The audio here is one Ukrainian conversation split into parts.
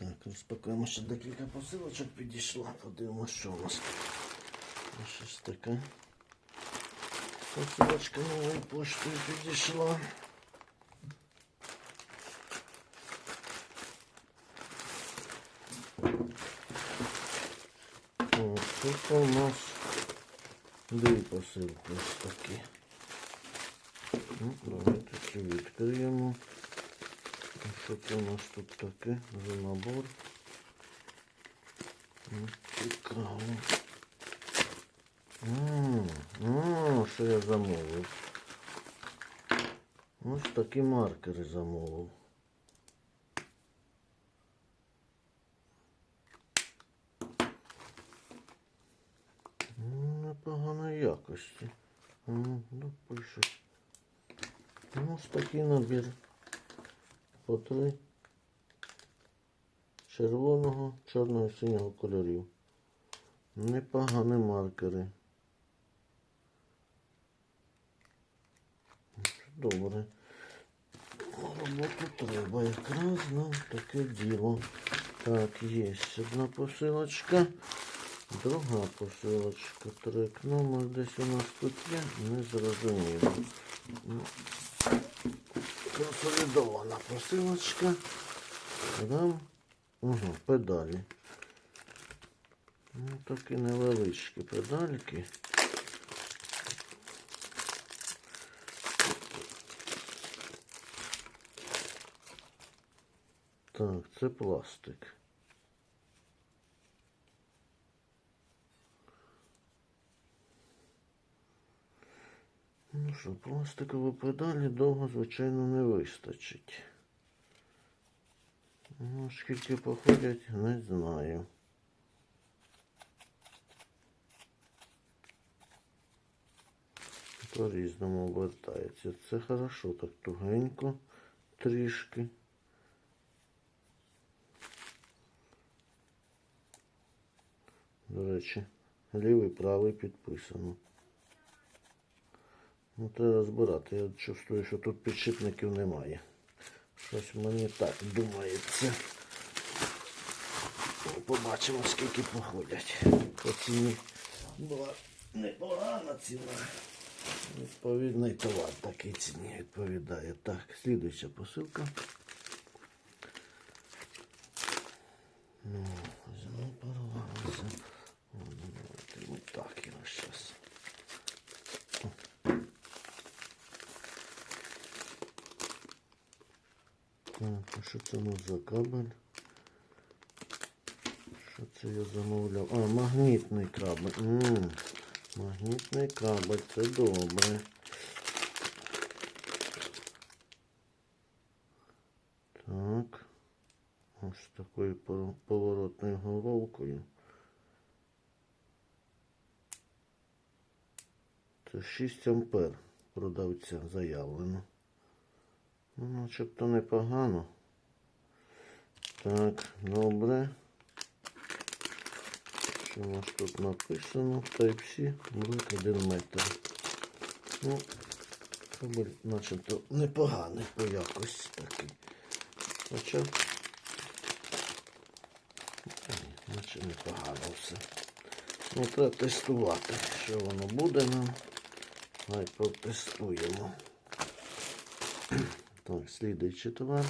Так, розпакуємо ще декілька посилочок підійшла. Подивимося, що у нас. Ну, Щось таке. Посилочка новою поштою підійшла. О, тут у нас дві посилки ось такі. Ну, давайте цю відкриємо. Що це у нас тут таке за набор? Ну, Цікаво. М, що я замовив? Ось такі маркери замовив. Непоганої якості. Ну, пишуть. Ну, ось такий набір. По три червоного, чорного і синього кольорів. Непогані маркери. Добре. Роботу треба якраз нам таке діло. Так, є одна посилочка. Друга посилочка. Трек номер десь у нас тут є. Не зрозуміло. Консолідована посилочка. Дам. Угу, педалі. Ну, такі невеличкі педальки. Так, це пластик. Ну що, пластикові педалі довго, звичайно, не вистачить. Ну, скільки походять, не знаю. По-різному обертається. Це хорошо, так тугенько трішки. До речі, лівий, правий підписано. Ну, треба розбирати. Я чувствую, що тут підшипників немає. Щось мені так думається. Побачимо, скільки походять. По ціні була непогана ціна. Відповідний товар такий ціні відповідає. Так, слідуюча посилка. Ну, знову порвалося. О, ну, давайте ми так його зараз. Так, а що це у нас за кабель? Що це я замовляв? А, магнітний кабель. м магнітний кабель, це добре. Так. Ось такою поворотною головкою. Це 6 ампер продавця заявлено. Ну, начебто непогано. Так, добре. Що у нас тут написано? Type-C, блок 1 метр. Ну, кабель начебто непоганий по якості такий. Хоча, наче непогано все. Ну, треба тестувати, що воно буде нам. Хай протестуємо. Так, слідуючий товар.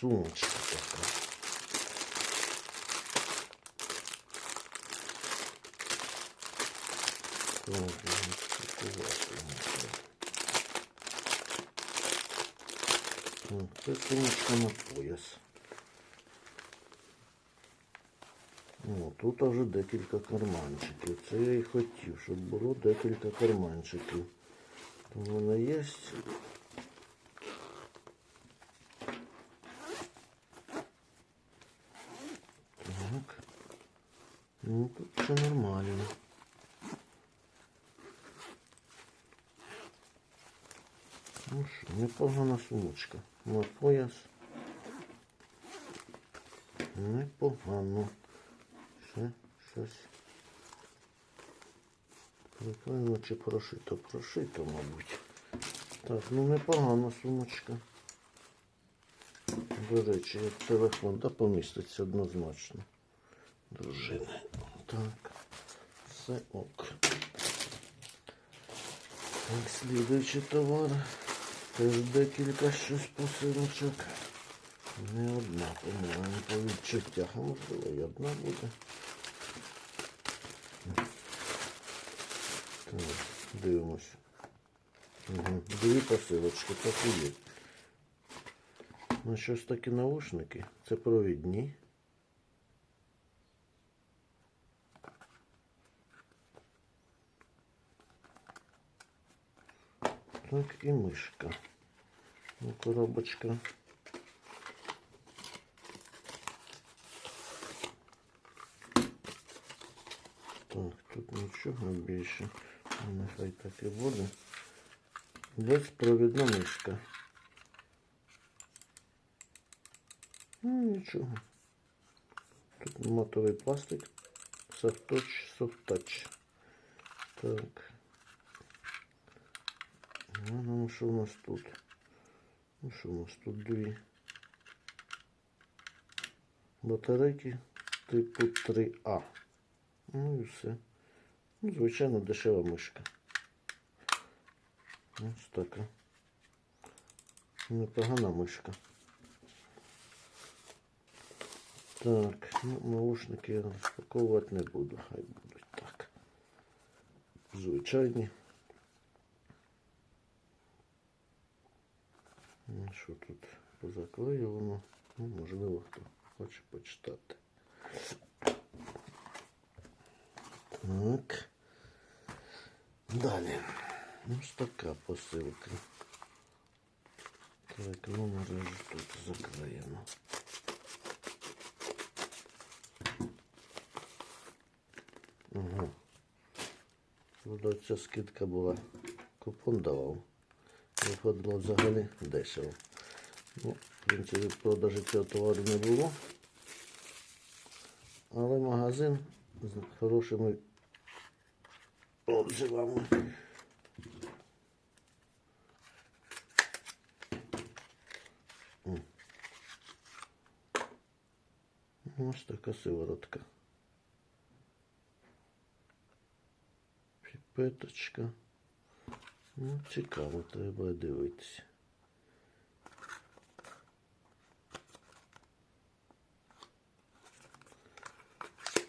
Сумочка така. Так, сумочка на пояс. О, тут вже декілька карманчиків. Це я і хотів, щоб було декілька карманчиків. То в мене є. Так. Ну, тут все нормально. Ну що, непогана сумочка. На пояс. Непогано. Ще щось Приклеєно чи прошито? Прошито, мабуть. Так, ну непогана сумочка. До речі, як телефон, та поміститься однозначно. Дружини. Так. Все ок. Так, слідуючий товар. Теж декілька щось посилочок. Не одна, по-моєму, по відчуттях. Можливо, і одна буде. Так, Угу. Дві посилочки, так є. Ну, щось такі наушники. Це провідні. Так, і мишка. Ну, коробочка. Так, тут нічого більше. Нехай так і буде. Безпровідна мишка. Ну, нічого. Тут матовий пластик. Софточ, софтач. Так. Ну, ну, що у нас тут? Ну, що у нас тут дві батарейки типу 3А. Ну і все. Звичайно, дешева мишка. Ось така. Непогана мишка. Так, ну, наушники я розпаковувати не буду, хай будуть так. Звичайні. Ну, Що тут позаклеювано? Ну, можливо, хто хоче почитати. Так. Далі. Ось така посилка. Так, номер ж тут заклеєно. Ага. Ця скидка була. Купон давав. Виходило взагалі дешево. Ну, в принципі, продажі цього товару не було. Але магазин з хорошими М. Ось така сиворотка. Піпеточка. Ну, цікаво, треба дивитися.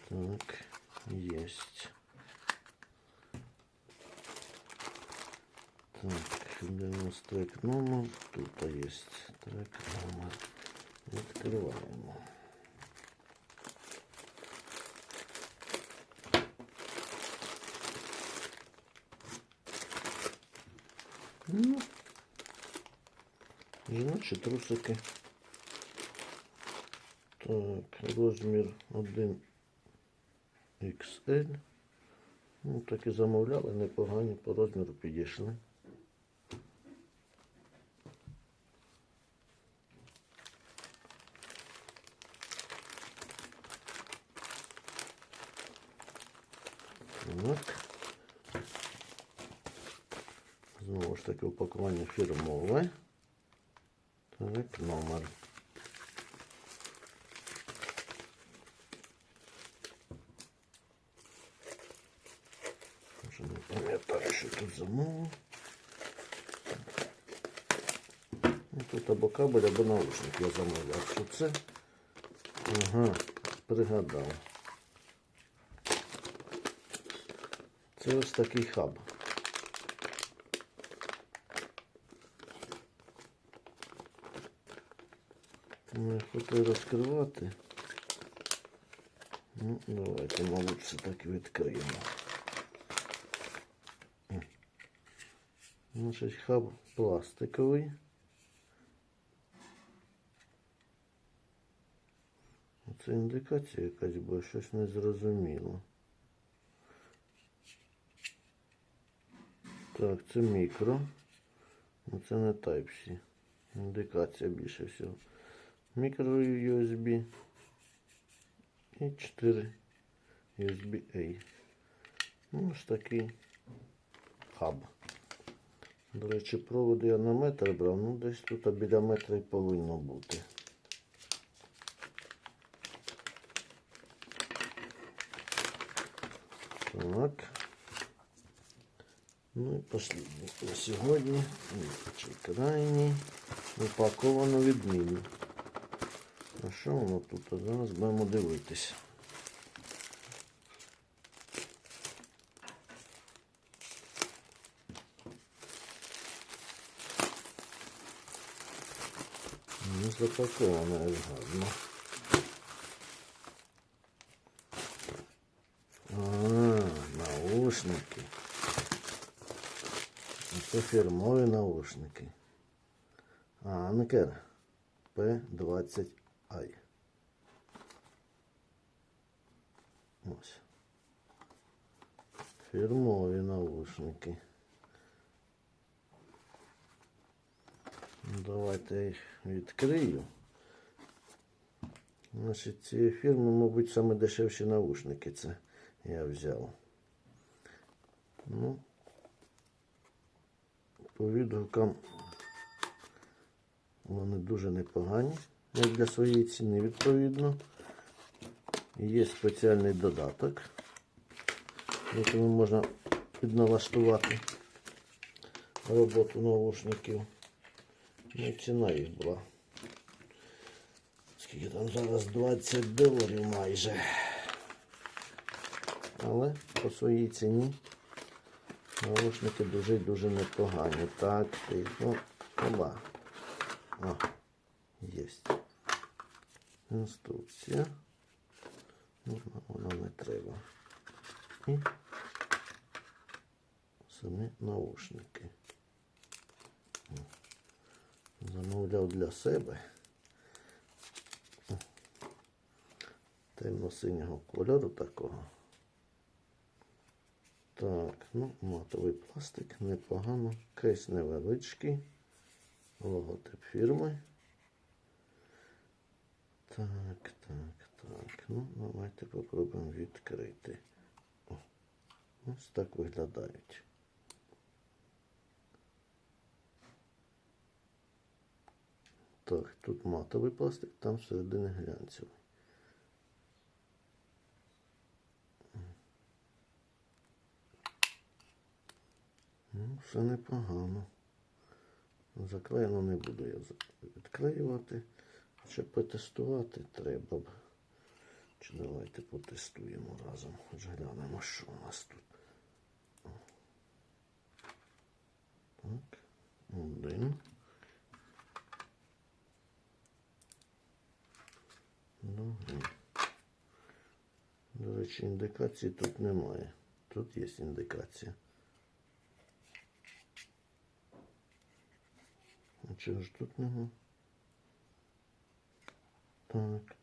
Так, есть. Так, нас трек номер? Тут есть трек номер. Открываем. Ну, жіночі трусики. Так, розмір 1 XL. Ну, так і замовляли, непогані по розміру підійшли. Так. Знову ж таки упакування фірмове. Так, номер. Вже не пам'ятаю, що тут замовив. Ну, Тут або кабель, або наушник я замовляв. Що це? Ага, пригадав. Це ось такий хаб. Хочу розкривати. Ну, давайте, мабуть, все так відкриємо. Значить, хаб пластиковий. Це індикація якась, бо щось не зрозуміло. Так, це мікро. Ну це не Type-C. Індикація більше всього. Мікро USB і 4 USB A. Ну, ось такий хаб. До речі, проводи я на метр брав, ну десь тут біля метра і повинно бути. Так. Ну і послідний на сьогодні. Крайній. Упаковано відмінно. А що воно тут? А Зараз будемо дивитися. Не запаковано як гарно. А, наушники. Це фірмові наушники. Анкер P20i. Ось. Фірмові наушники. Ну, Давайте їх відкрию. Значить, цієї фірми, мабуть, саме дешевші наушники це я взяв. Ну, по відгукам вони дуже непогані, як для своєї ціни, відповідно. Є спеціальний додаток, яким можна підналаштувати роботу наушників. Ну, ціна їх була. Скільки там зараз 20 доларів майже. Але по своїй ціні наушники дуже дуже непогані. Так, тихо. Оба. О, єсть. Інструкція. Ну, вона не треба. І самі наушники. Замовляв для себе. Темно-синього кольору такого. Так, ну, матовий пластик, непогано. Кейс невеличкий. Логотип фірми. Так, так, так. Ну, давайте попробуємо відкрити. О, ось так виглядають. Так, тут матовий пластик, там всередині глянцевий. Ну, все непогано. Заклеєно не буду я відклеювати. Щоб потестувати треба б. Чи давайте потестуємо разом. Хоч глянемо, що у нас тут. Так, один. Другий. До речі, індикації тут немає. Тут є індикація. А чого ж тут нема? Так.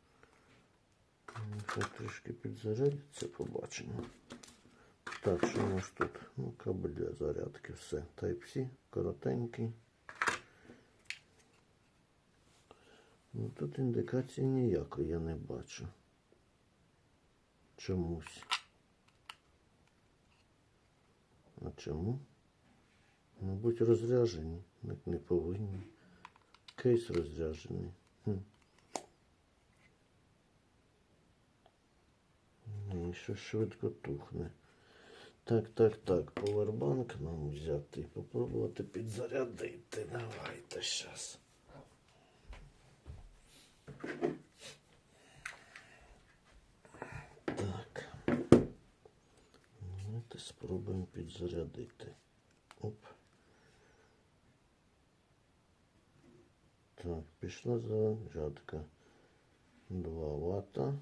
Ну, Хай трішки підзарядиться, побачимо. Так, що у нас тут? Ну, кабель для зарядки, все. Type-C, коротенький. Ну, тут індикації ніякої я не бачу. Чомусь. А чому? Мабуть, розряжені. Не, повинні. Кейс розряджений. Хм. Ні, що швидко тухне. Так, так, так. Повербанк нам взяти і попробувати підзарядити. Давайте зараз. Так. Давайте спробуємо підзарядити. Оп. Так, пішла зарядка. 2 вата.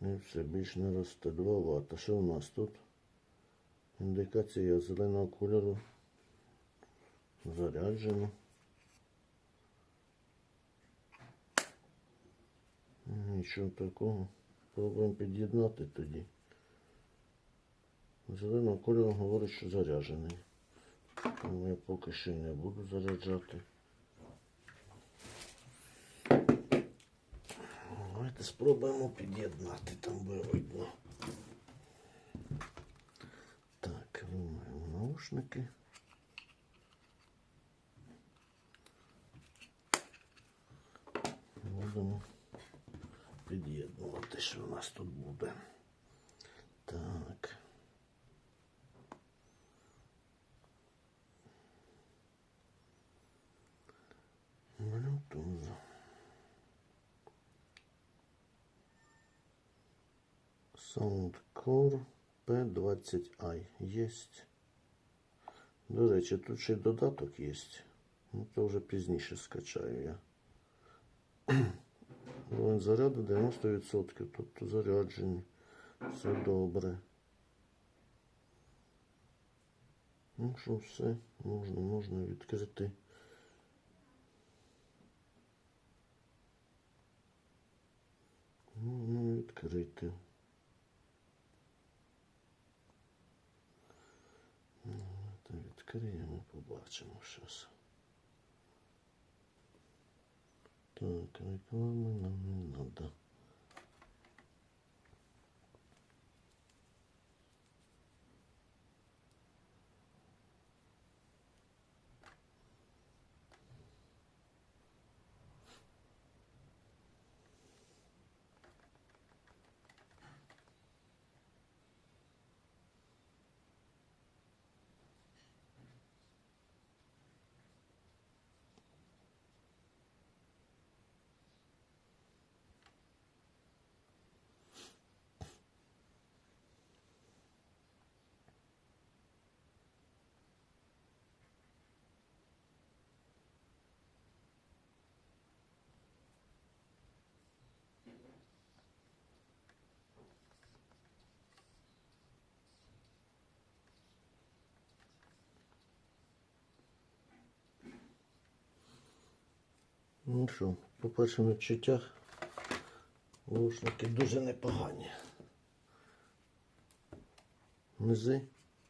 І все більш не росте. 2 вата. Що у нас тут? Індикація зеленого кольору. Заряджено. Нічого такого. Пробуємо під'єднати тоді. Зеленого кольору говорить, що заряджений. Тому я поки що не буду заряджати. Давайте спробуємо під'єднати, там буде видно. наушники. Будемо під'єднувати, що у нас тут буде. Так. Bluetooth. Soundcore P20i єсть. До речі, тут ще й додаток є. Ну, то вже пізніше скачаю я. Заряду 90%, тобто заряджені. Все добре. Ну що, все, можна, можна відкрити. Можна відкрити. Ну, відкриємо, побачимо щось. Так, реклама нам не надо. Ну що, по першим відчуттях лушники дуже непогані. Низи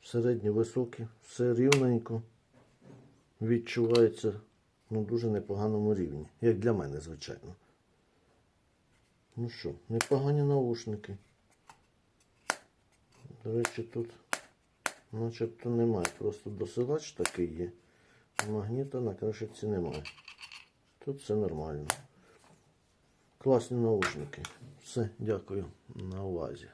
середні, високі, все рівненько. Відчувається на дуже непоганому рівні. Як для мене, звичайно. Ну що, непогані наушники. До речі, тут начебто немає. Просто досилач такий є. Магніта на кришиці немає. Тут все нормально. Класні наушники. Все, дякую на увазі.